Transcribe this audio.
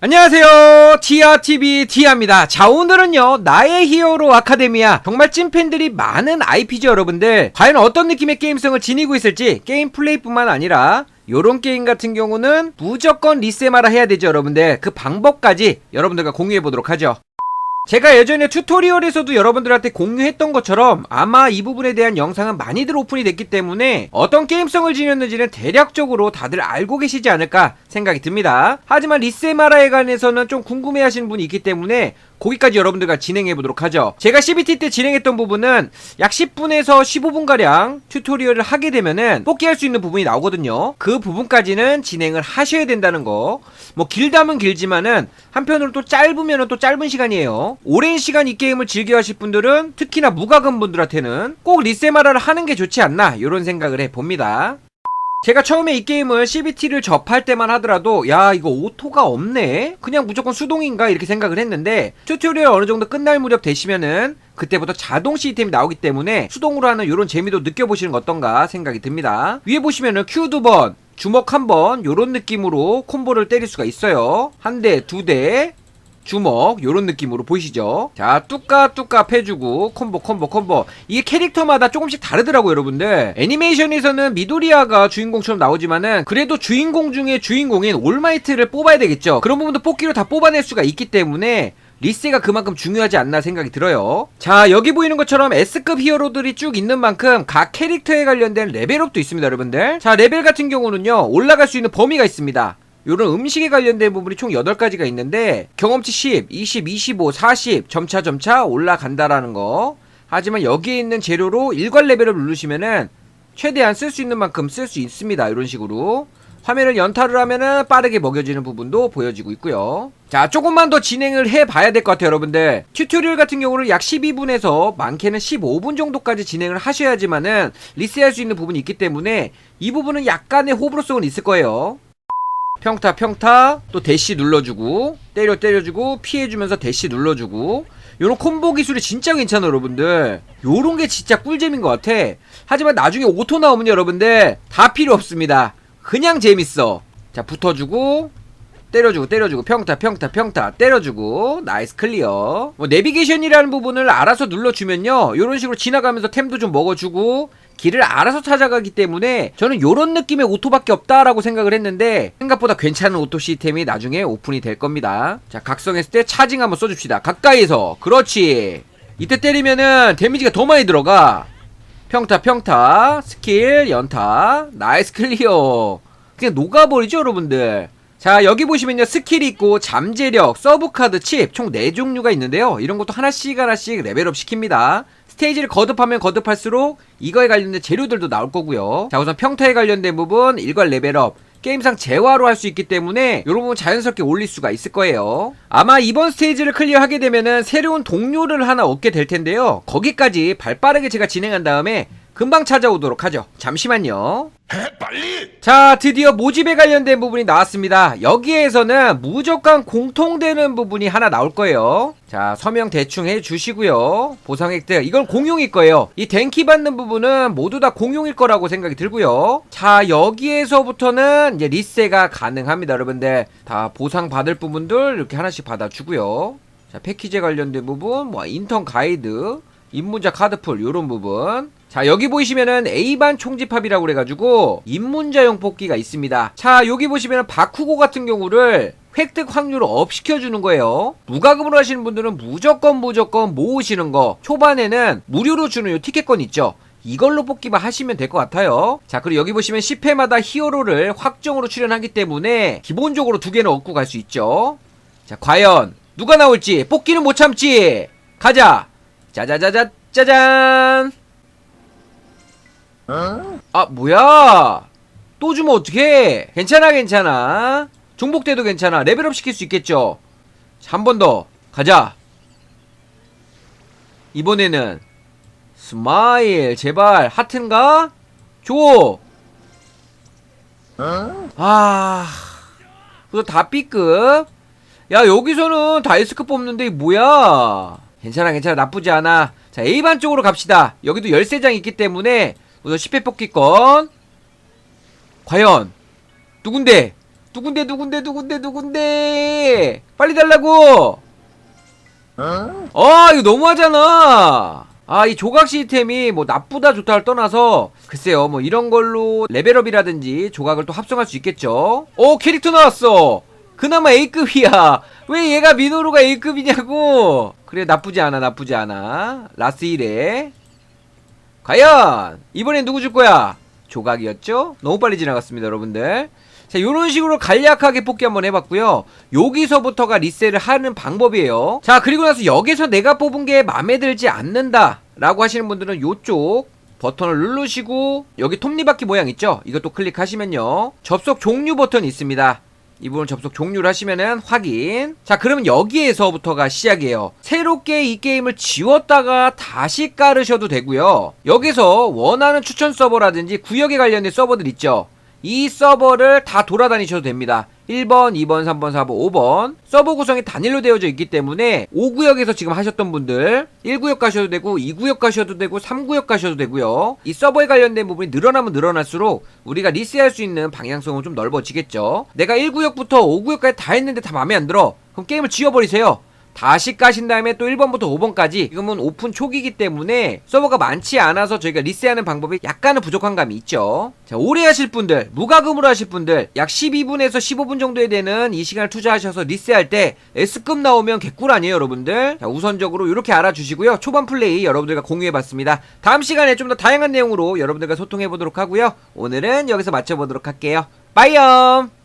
안녕하세요. 티아TV 티아입니다. 자 오늘은요 나의 히어로 아카데미아 정말 찐팬들이 많은 IPG 여러분들 과연 어떤 느낌의 게임성을 지니고 있을지 게임 플레이뿐만 아니라 요런 게임 같은 경우는 무조건 리세마라 해야 되죠 여러분들. 그 방법까지 여러분들과 공유해 보도록 하죠 제가 예전에 튜토리얼에서도 여러분들한테 공유했던 것처럼 아마 이 부분에 대한 영상은 많이들 오픈이 됐기 때문에 어떤 게임성을 지녔는지는 대략적으로 다들 알고 계시지 않을까 생각이 듭니다. 하지만 리세마라에 관해서는 좀 궁금해 하시는 분이 있기 때문에 거기까지 여러분들과 진행해 보도록 하죠. 제가 CBT 때 진행했던 부분은 약 10분에서 15분가량 튜토리얼을 하게 되면은 뽑기할 수 있는 부분이 나오거든요. 그 부분까지는 진행을 하셔야 된다는 거. 뭐 길다면 길지만은 한편으로 또 짧으면은 또 짧은 시간이에요. 오랜 시간 이 게임을 즐겨 하실 분들은 특히나 무과금 분들한테는 꼭 리세마라를 하는 게 좋지 않나 이런 생각을 해 봅니다. 제가 처음에 이 게임을 CBT를 접할 때만 하더라도 야 이거 오토가 없네? 그냥 무조건 수동인가? 이렇게 생각을 했는데 튜토리얼 어느 정도 끝날 무렵 되시면은 그때부터 자동 시스템이 나오기 때문에 수동으로 하는 이런 재미도 느껴보시는 거 어떤가 생각이 듭니다. 위에 보시면은 Q 두번 주먹 한 번 요런 느낌으로 콤보를 때릴 수가 있어요. 한 대 두 대 주먹 요런 느낌으로 보이시죠? 자 뚜까 뚜까 패주고 콤보 콤보 콤보 이게 캐릭터마다 조금씩 다르더라고요 여러분들 애니메이션에서는 미도리아가 주인공처럼 나오지만은 그래도 주인공 중에 주인공인 올마이트를 뽑아야 되겠죠 그런 부분도 뽑기로 다 뽑아낼 수가 있기 때문에 리세가 그만큼 중요하지 않나 생각이 들어요. 자, 여기 보이는 것처럼 S급 히어로들이 쭉 있는 만큼 각 캐릭터에 관련된 레벨업도 있습니다, 여러분들. 자, 레벨 같은 경우는요, 올라갈 수 있는 범위가 있습니다. 요런 음식에 관련된 부분이 총 8가지가 있는데 경험치 10, 20, 25, 40 점차 점차 올라간다라는 거. 하지만 여기에 있는 재료로 일괄 레벨을 누르시면은 최대한 쓸 수 있는 만큼 쓸 수 있습니다. 이런 식으로. 화면을 연타를 하면은 빠르게 먹여지는 부분도 보여지고 있고요. 자, 조금만 더 진행을 해 봐야 될 것 같아요, 여러분들. 튜토리얼 같은 경우는 약 12분에서 많게는 15분 정도까지 진행을 하셔야지만은 리셋할 수 있는 부분이 있기 때문에 이 부분은 약간의 호불호성은 있을 거예요. 평타 평타. 또 대시 눌러주고 때려 때려주고 피해주면서 대시 눌러주고. 요런 콤보 기술이 진짜 괜찮아 여러분들. 요런 게 진짜 꿀잼인 것 같아. 하지만 나중에 오토 나오면 여러분들 다 필요 없습니다. 그냥 재밌어. 자 붙어주고 때려주고 때려주고 평타 평타 평타 때려주고 나이스 클리어. 뭐 내비게이션이라는 부분을 알아서 눌러주면요. 요런 식으로 지나가면서 템도 좀 먹어주고 길을 알아서 찾아가기 때문에 저는 요런 느낌의 오토밖에 없다라고 생각을 했는데 생각보다 괜찮은 오토 시스템이 나중에 오픈이 될 겁니다. 자 각성했을 때 차징 한번 써줍시다. 가까이서. 그렇지. 이때 때리면은 데미지가 더 많이 들어가. 평타 평타 스킬 연타. 나이스 클리어. 그냥 녹아버리죠 여러분들 자 여기 보시면요. 스킬이 있고 잠재력 서브카드 칩 총 4종류가 있는데요. 이런 것도 하나씩 하나씩 레벨업 시킵니다. 스테이지를 거듭하면 거듭할수록 이거에 관련된 재료들도 나올 거고요. 자 우선 평타에 관련된 부분 일괄 레벨업 게임상 재화로 할 수 있기 때문에 부분 자연스럽게 올릴 수가 있을 거예요. 아마 이번 스테이지를 클리어하게 되면은 새로운 동료를 하나 얻게 될 텐데요. 거기까지 발빠르게 제가 진행한 다음에 금방 찾아오도록 하죠 잠시만요 빨리! 자, 드디어 모집에 관련된 부분이 나왔습니다. 여기에서는 무조건 공통되는 부분이 하나 나올 거예요. 자, 서명 대충 해주시고요. 보상 획득. 이건 공용일 거예요. 이 denki 받는 부분은 모두 다 공용일 거라고 생각이 들고요. 자, 여기에서부터는 이제 리세가 가능합니다, 여러분들. 다 보상 받을 부분들 이렇게 하나씩 받아주고요. 자, 패키지에 관련된 부분, 뭐, 인턴 가이드, 입문자 카드풀, 요런 부분. 자 여기 보시면은 A반 총집합이라고 그래가지고 입문자용 뽑기가 있습니다. 자 여기 보시면은 바쿠고 같은 경우를 획득 확률을 업 시켜주는 거예요. 무과금으로 하시는 분들은 무조건 무조건 모으시는 거. 초반에는 무료로 주는 요 티켓권 있죠? 이걸로 뽑기만 하시면 될 것 같아요. 자 그리고 여기 보시면 10회마다 히어로를 확정으로 출연하기 때문에 기본적으로 두 개는 얻고 갈 수 있죠. 자 과연 누가 나올지 뽑기는 못 참지. 가자 짜자자자 짜잔. 아 뭐야? 또 주면 어떡해? 괜찮아 괜찮아. 중복돼도 괜찮아. 레벨업 시킬 수 있겠죠? 한 번 더. 가자. 이번에는 스마일 제발. 하트인가? 줘. 아... 그래서 다 B급. 야 여기서는 다 S급 뽑는데 뭐야 괜찮아 괜찮아. 나쁘지 않아. 자 A반 쪽으로 갑시다. 여기도 13장 있기 때문에 우선 10회 뽑기권. 과연 누군데? 누군데 누군데 누군데 누군데? 빨리 달라고! 아 이거 너무하잖아. 아 이 조각 시스템이 뭐 나쁘다 좋다를 떠나서 글쎄요 뭐 이런 걸로 레벨업이라든지 조각을 또 합성할 수 있겠죠? 오 캐릭터 나왔어. 그나마 A급이야. 왜 얘가 미노루가 A급이냐고 그래 나쁘지 않아 나쁘지 않아 라스 1에 과연 이번엔 누구 줄 거야 조각이었죠 너무 빨리 지나갔습니다 여러분들 자, 요런 식으로 간략하게 뽑기 한번 해봤고요. 여기서부터가 리셋을 하는 방법이에요. 자, 그리고 나서 여기서 내가 뽑은 게 마음에 들지 않는다. 라고 하시는 분들은 요쪽 버튼을 누르시고, 여기 톱니바퀴 모양 있죠? 이것도 클릭하시면요. 접속 종류 버튼이 있습니다. 이 부분 접속 종료를 하시면은 확인. 자, 그러면 여기에서부터가 시작이에요. 새롭게 이 게임을 지웠다가 다시 깔으셔도 되고요. 여기서 원하는 추천 서버라든지 구역에 관련된 서버들 있죠. 이 서버를 다 돌아다니셔도 됩니다. 1번, 2번, 3번, 4번, 5번 서버 구성이 단일로 되어져 있기 때문에 5구역에서 지금 하셨던 분들 1구역 가셔도 되고 2구역 가셔도 되고 3구역 가셔도 되고요. 이 서버에 관련된 부분이 늘어나면 늘어날수록 우리가 리스할 수 있는 방향성은 좀 넓어지겠죠. 내가 1구역부터 5구역까지 다 했는데 다 마음에 안 들어. 그럼 게임을 지워버리세요. 다시 까신 다음에 또 1번부터 5번까지 지금은 오픈 초기이기 때문에 서버가 많지 않아서 저희가 리셋하는 방법이 약간은 부족한 감이 있죠. 자 오래 하실 분들 무과금으로 하실 분들 약 12분에서 15분 정도에 되는 이 시간을 투자하셔서 리셋할 때 S급 나오면 개꿀 아니에요 여러분들? 자 우선적으로 이렇게 알아주시고요. 초반 플레이 여러분들과 공유해 봤습니다. 다음 시간에 좀 더 다양한 내용으로 여러분들과 소통해 보도록 하고요. 오늘은 여기서 마쳐 보도록 할게요. 빠이염